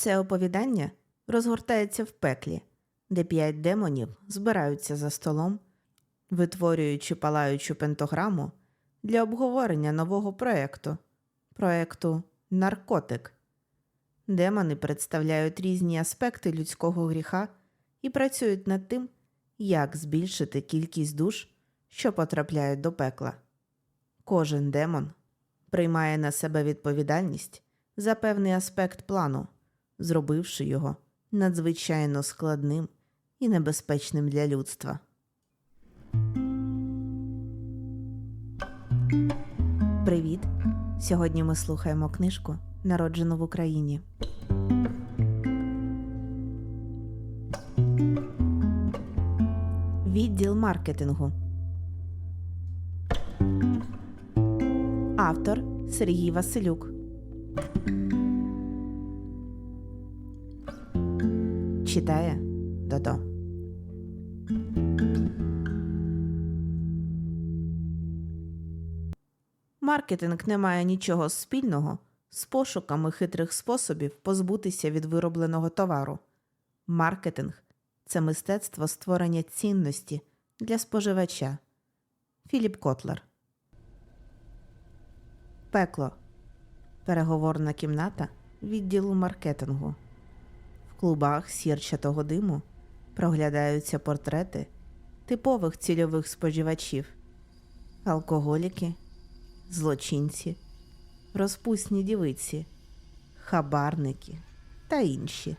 Це оповідання розгортається в пеклі, де п'ять демонів збираються за столом, витворюючи палаючу пентограму для обговорення нового проекту проекту Наркотик. Демони представляють різні аспекти людського гріха і працюють над тим, як збільшити кількість душ, що потрапляють до пекла. Кожен демон приймає на себе відповідальність за певний аспект плану, зробивши його надзвичайно складним і небезпечним для людства. Привіт! Сьогодні ми слухаємо книжку Народжену в Україні. Відділ маркетингу. Автор Сергій Василюк. Читає Додо. Маркетинг не має нічого спільного з пошуками хитрих способів позбутися від виробленого товару. Маркетинг це мистецтво створення цінності для споживача. Філіп Котлер. Пекло. Переговорна кімната відділу маркетингу. Клубах сірчатого диму проглядаються портрети типових цільових споживачів, алкоголіки, злочинці, розпусні дівиці, хабарники та інші.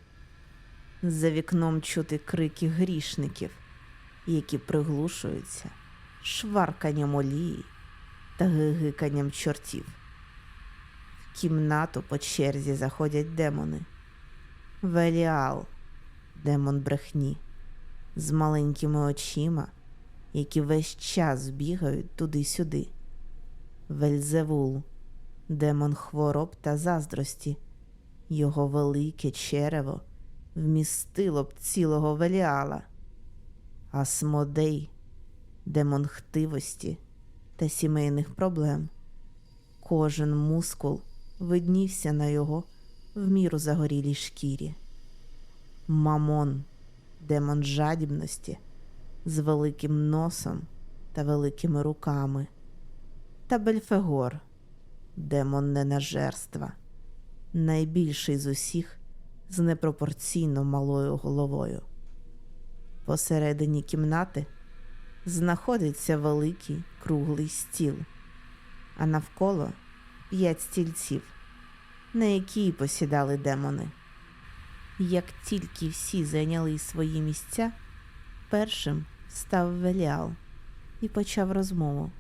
За вікном чути крики грішників, які приглушуються шварканням олії та гигиканням чортів. В кімнату по черзі заходять демони. Веліал, демон брехні, з маленькими очима, які весь час бігають туди-сюди. Вельзевул, демон хвороб та заздрості, його велике черево вмістило б цілого веліала. Асмодей, демон хтивості та сімейних проблем. Кожен мускул виднівся на його в міру загорілій шкірі. Мамон, демон жадібності, з великим носом та великими руками, та Бельфегор, демон ненажерства, найбільший з усіх з непропорційно малою головою. Посередині кімнати знаходиться великий круглий стіл, а навколо п'ять стільців, на які посідали демони. Як тільки всі зайняли свої місця, першим став Веліал і почав розмову.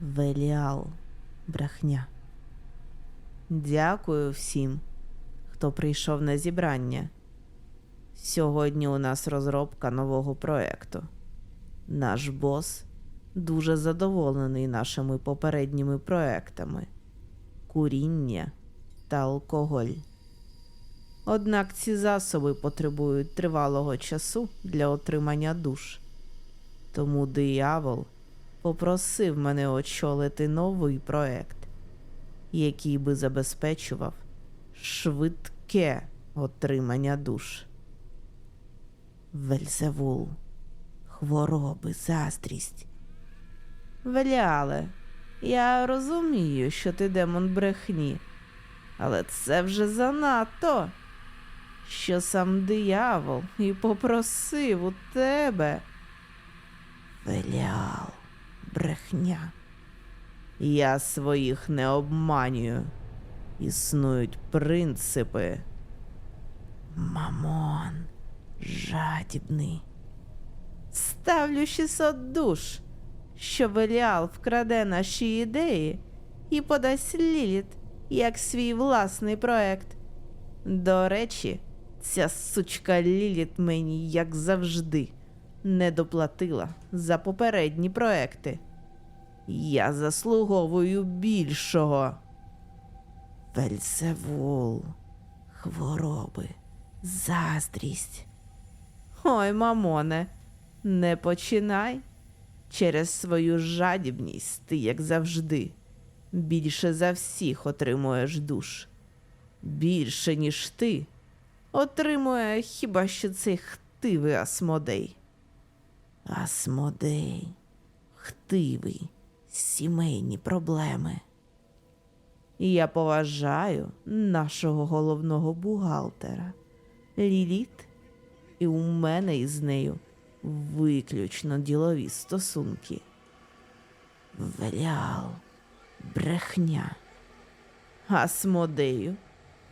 Веліал, брехня. Дякую всім, хто прийшов на зібрання. Сьогодні у нас розробка нового проекту. Наш бос дуже задоволений нашими попередніми проектами куріння та алкоголь. Однак ці засоби потребують тривалого часу для отримання душ. Тому диявол попросив мене очолити новий проект, який би забезпечував швидке отримання душ. Вельзевул, хвороби, заздрість. Веляле, я розумію, що ти демон брехні, але це вже занадто, що сам диявол і попросив у тебе. Веліал, брехня. Я своїх не обманюю. Існують принципи. Мамон, жадібний. Ставлю 600 душ, що Веліал вкраде наші ідеї і подасть Ліліт як свій власний проект. До речі, ця сучка Ліліт мені, як завжди, не доплатила за попередні проекти. Я заслуговую більшого. Вельзевул, хвороби, заздрість. Ой, мамоне, не починай. Через свою жадібність ти, як завжди, більше за всіх отримуєш душ. більше, ніж ти, отримує хіба що цей хтивий Асмодей. Асмодей, хтивий, сімейні проблеми. Я поважаю нашого головного бухгалтера Ліліт, і у мене із нею виключно ділові стосунки. Велял, брехня. Асмодею,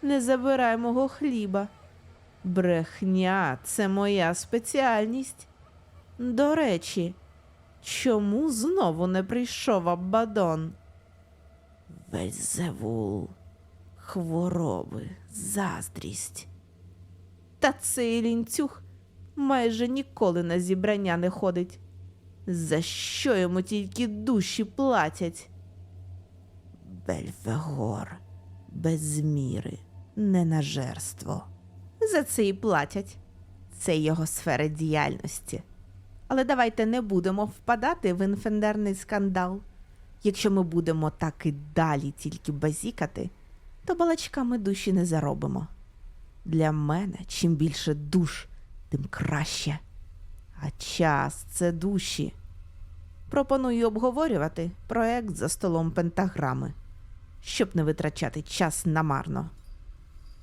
не забирай мого хліба. Брехня це моя спеціальність. До речі, чому знову не прийшов Аббадон? Вельзевул, хвороби, заздрість. Та цей лінцюг майже ніколи на зібрання не ходить. За що йому тільки душі платять? Бельфегор, без міри, ненажерство. За це і платять. Це його сфера діяльності. Але давайте не будемо впадати в інфендерний скандал. Якщо ми будемо так і далі тільки базікати, то балачками душі не заробимо. Для мене чим більше душ, тим краще. А час це душі. Пропоную обговорювати проект за столом пентаграми, щоб не витрачати час намарно.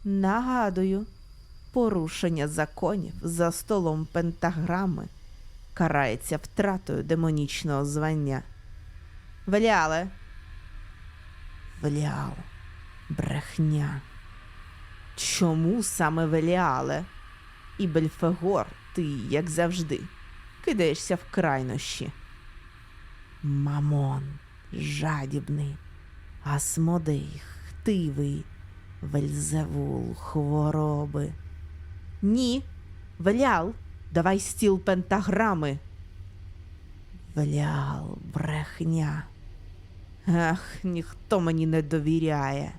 Нагадую, порушення законів за столом пентаграми карається втратою демонічного звання. Веляле. Веліал. Брехня. Чому саме Веліале? І Бельфегор, ти, як завжди, кидаєшся в крайнощі. Мамон, жадібний, Асмодей, хтивий, Вельзевул, хвороби. Ні, Велял, давай стіл пентаграми. Велял, брехня. Ах, ніхто мені не довіряє.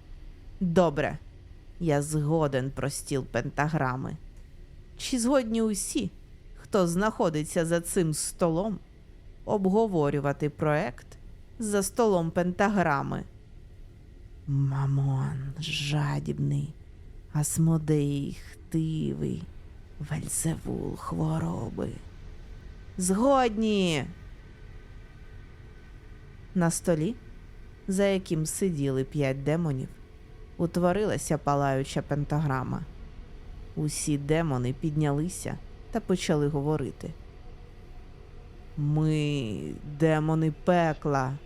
Добре, я згоден про стіл пентаграми. Чи згодні усі, хто знаходиться за цим столом, обговорювати проект за столом пентаграми? Мамон, жадібний, Асмодей, хтивий, Вельзевул, хвороби. Згодні. На столі, за яким сиділи п'ять демонів, утворилася палаюча пентаграма. Усі демони піднялися та почали говорити. Ми, демони пекла,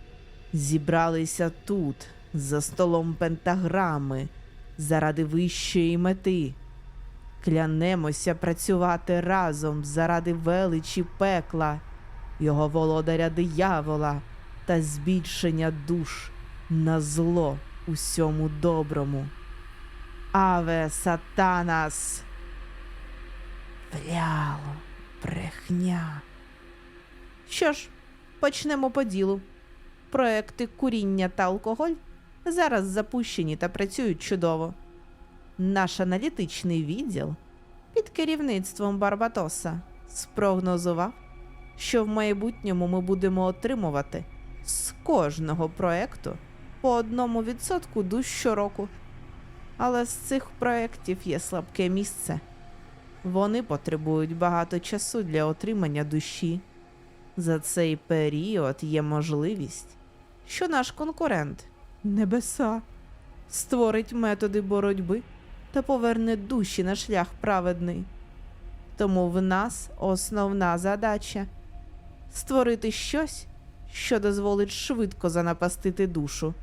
зібралися тут, за столом пентаграми, заради вищої мети. Клянемося працювати разом заради величі пекла, його володаря диявола та збільшення душ на зло усьому доброму. Аве сатанас. Вляло, брехня. Що ж, почнемо по ділу. Проекти куріння та алкоголь зараз запущені та працюють чудово. Наш аналітичний відділ під керівництвом Барбатоса спрогнозував, що в майбутньому ми будемо отримувати з кожного проекту по одному відсотку душ щороку. Але з цих проєктів є слабке місце. Вони потребують багато часу для отримання душі. За цей період є можливість, що наш конкурент небеса створить методи боротьби та поверне душі на шлях праведний. Тому в нас основна задача створити щось, що дозволить швидко занапастити душу.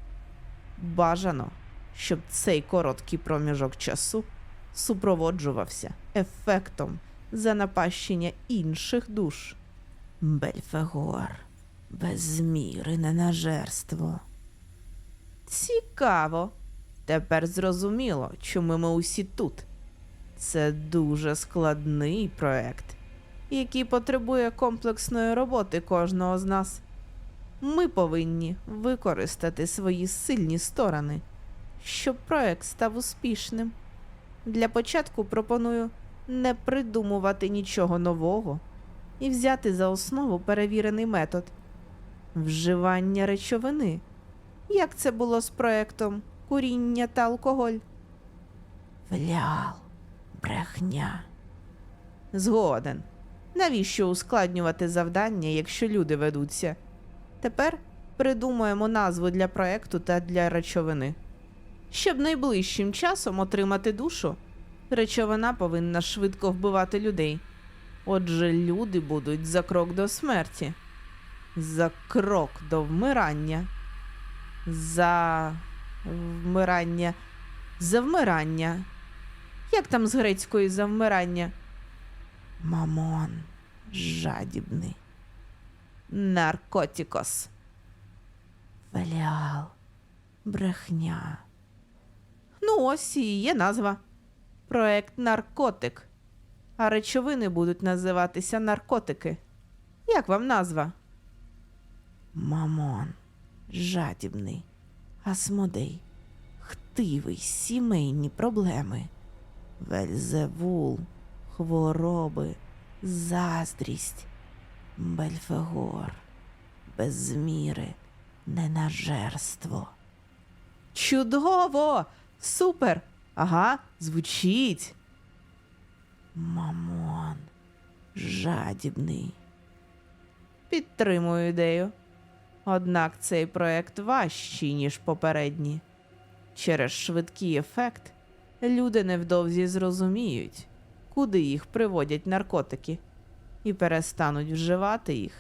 Бажано, щоб цей короткий проміжок часу супроводжувався ефектом занапащення інших душ. Бельфегор, безміри ненажерство. Цікаво. Тепер зрозуміло, чому ми усі тут. Це дуже складний проект, який потребує комплексної роботи кожного з нас. Ми повинні використати свої сильні сторони, щоб проект став успішним. Для початку пропоную не придумувати нічого нового і взяти за основу перевірений метод вживання речовини, як це було з проектом куріння та алкоголь. Влял, брехня. Згоден. Навіщо ускладнювати завдання, якщо люди ведуться? Тепер придумаємо назву для проекту та для речовини. Щоб найближчим часом отримати душу, речовина повинна швидко вбивати людей. Отже, люди будуть за крок до смерті, за крок до вмирання, за вмирання, за вмирання. Як там з грецької за вмирання? Мамон, жадібний. Наркотикос. Валіал, брехня. Ну, ось і є назва. Проект наркотик. А речовини будуть називатися наркотики. Як вам назва? Мамон, жадібний, асмодей, хтивий, сімейні проблеми, вельзевул, хвороби, заздрість, бельфегор, безміри, ненажерство. Чудово! Супер! Ага, звучить. Мамон, жадібний. Підтримую ідею. Однак цей проект важчий, ніж попередні. Через швидкий ефект люди невдовзі зрозуміють, куди їх приводять наркотики, і перестануть вживати їх.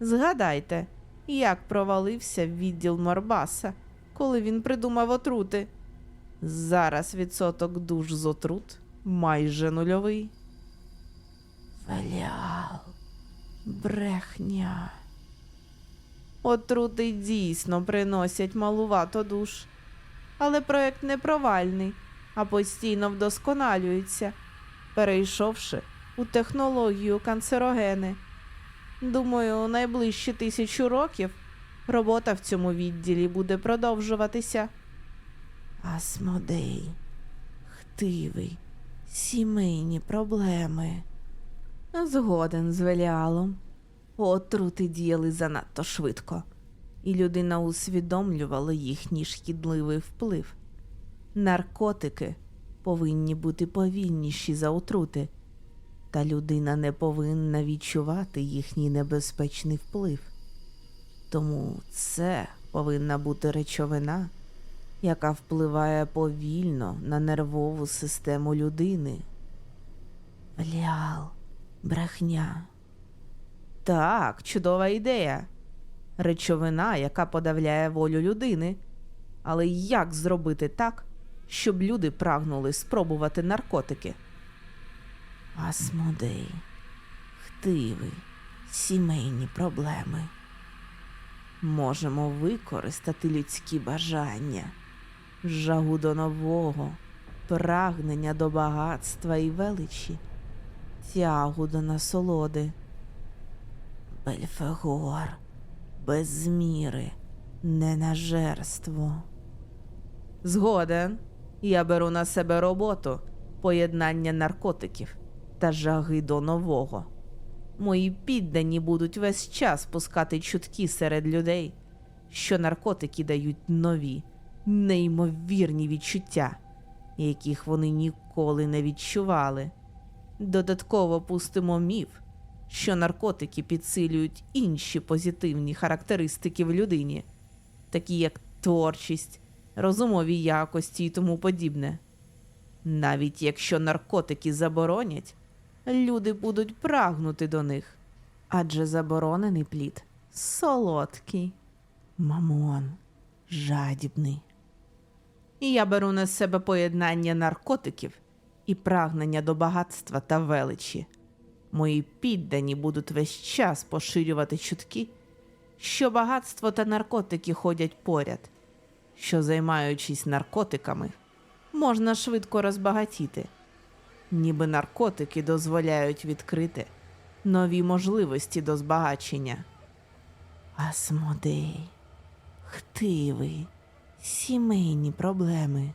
Згадайте, як провалився відділ Морбаса, коли він придумав отрути. Зараз відсоток душ з отрут майже нульовий. Валял, брехня. Отрути дійсно приносять малувато душ. Але проект не провальний, а постійно вдосконалюється, перейшовши у технологію канцерогени. Думаю, у найближчі тисячу років робота в цьому відділі буде продовжуватися. Асмодей, хтивий, сімейні проблеми. Згоден з Веліалом. Отрути діяли занадто швидко, і людина усвідомлювала їхній шкідливий вплив. Наркотики повинні бути повільніші за отрути, та людина не повинна відчувати їхній небезпечний вплив. Тому це повинна бути речовина, яка впливає повільно на нервову систему людини. Влял, брехня. Так, чудова ідея. Речовина, яка подавляє волю людини. Але як зробити так, щоб люди прагнули спробувати наркотики? Асмодей, хтивий, сімейні проблеми. Можемо використати людські бажання, жагу до нового, прагнення до багатства і величі, тягу до насолоди. Бельфегор, без міри, ненажерство. Згоден, я беру на себе роботу поєднання наркотиків та жаги до нового. Мої піддані будуть весь час пускати чутки серед людей, що наркотики дають нові, неймовірні відчуття, яких вони ніколи не відчували. Додатково пустимо міф, що наркотики підсилюють інші позитивні характеристики в людині, такі як творчість, розумові якості і тому подібне. Навіть якщо наркотики заборонять, люди будуть прагнути до них, адже заборонений плід солодкий, мамон, жадібний. Я беру на себе поєднання наркотиків і прагнення до багатства та величі. Мої піддані будуть весь час поширювати чутки, що багатство та наркотики ходять поряд, що, займаючись наркотиками, можна швидко розбагатіти, ніби наркотики дозволяють відкрити нові можливості до збагачення. Асмодей, хтивий, сімейні проблеми.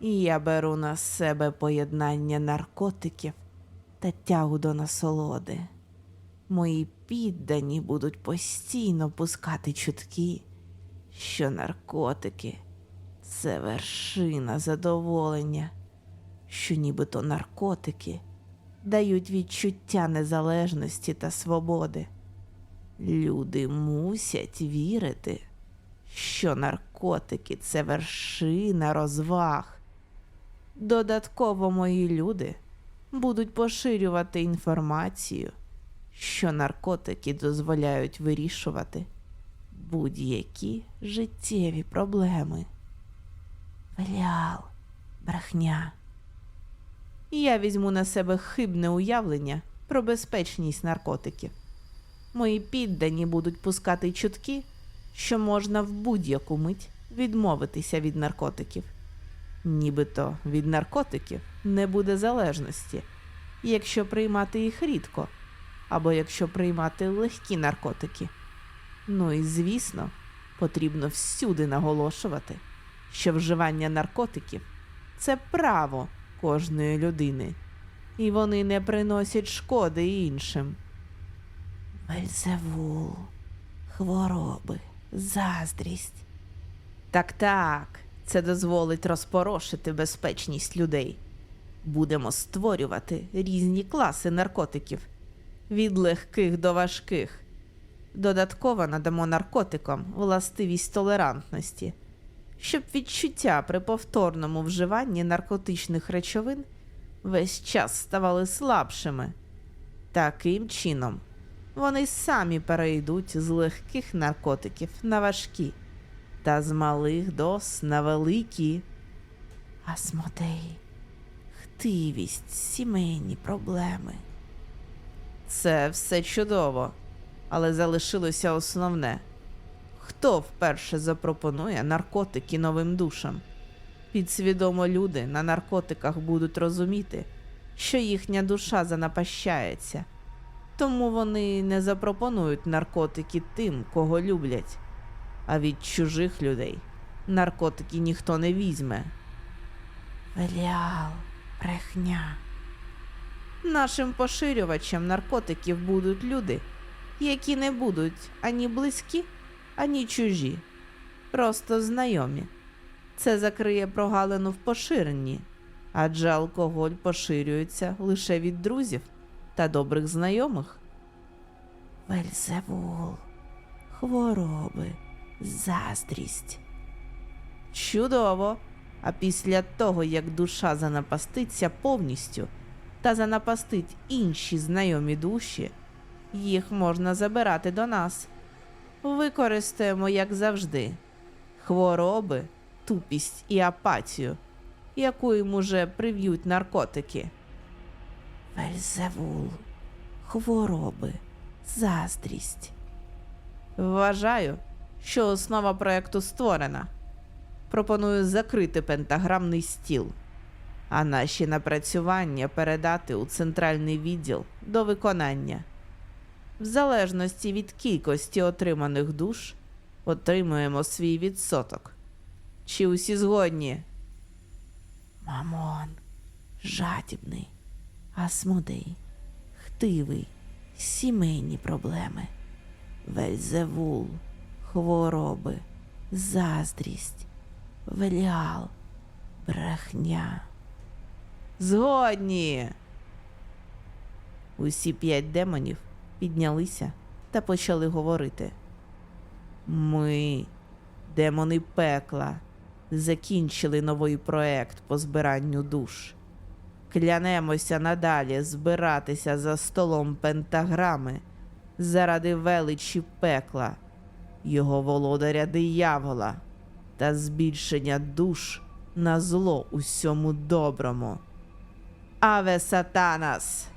І я беру на себе поєднання наркотиків та тягу до насолоди. Мої піддані будуть постійно пускати чутки, що наркотики Це вершина задоволення, що нібито наркотики дають відчуття незалежності та свободи. Люди мусять вірити, що наркотики це вершина розваг. Додатково мої люди будуть поширювати інформацію, що наркотики дозволяють вирішувати будь-які життєві проблеми. Валял, брехня. Я візьму на себе хибне уявлення про безпечність наркотиків. Мої піддані будуть пускати чутки, що можна в будь-яку мить відмовитися від наркотиків. Нібито від наркотиків не буде залежності, якщо приймати їх рідко, або якщо приймати легкі наркотики. Ну і звісно, потрібно всюди наголошувати, що вживання наркотиків це право кожної людини, і вони не приносять шкоди іншим. Вельзевул, хвороби, заздрість. Так, так, це дозволить розпорошити безпечність людей. Будемо створювати різні класи наркотиків від легких до важких. Додатково надамо наркотикам властивість толерантності, щоб відчуття при повторному вживанні наркотичних речовин весь час ставали слабшими. Таким чином, вони самі перейдуть з легких наркотиків на важкі, та з малих доз на великі. Асмодей, хтивість, сімейні проблеми. Це все чудово, але залишилося основне. Хто вперше запропонує наркотики новим душам? Підсвідомо люди на наркотиках будуть розуміти, що їхня душа занапащається, тому вони не запропонують наркотики тим, кого люблять, а від чужих людей наркотики ніхто не візьме. Веліал, брехня. Нашим поширювачем наркотиків будуть люди, які не будуть ані близькі, ані чужі, просто знайомі. Це закриє прогалину в поширенні, адже алкоголь поширюється лише від друзів та добрих знайомих. Вельзевул, хвороби, заздрість. Чудово! А після того, як душа занапаститься повністю та занапастить інші знайомі душі, їх можна забирати до нас. Використаємо, як завжди, хвороби, тупість і апатію, яку їм уже прив'ють наркотики. Вельзевул, хвороби, заздрість. Вважаю, що основа проекту створена. Пропоную закрити пентаграмний стіл, а наші напрацювання передати у центральний відділ до виконання. В залежності від кількості отриманих душ отримуємо свій відсоток. Чи усі згодні? Мамон, жадібний, асмодей, хтивий, сімейні проблеми, вельзевул, хвороби, заздрість, веліал, брехня. Згодні. Усі п'ять демонів піднялися та почали говорити. Ми, демони пекла, закінчили новий проект по збиранню душ. Клянемося надалі збиратися за столом пентаграми заради величі пекла, його володаря диявола та збільшення душ на зло усьому доброму. Аве Сатанас!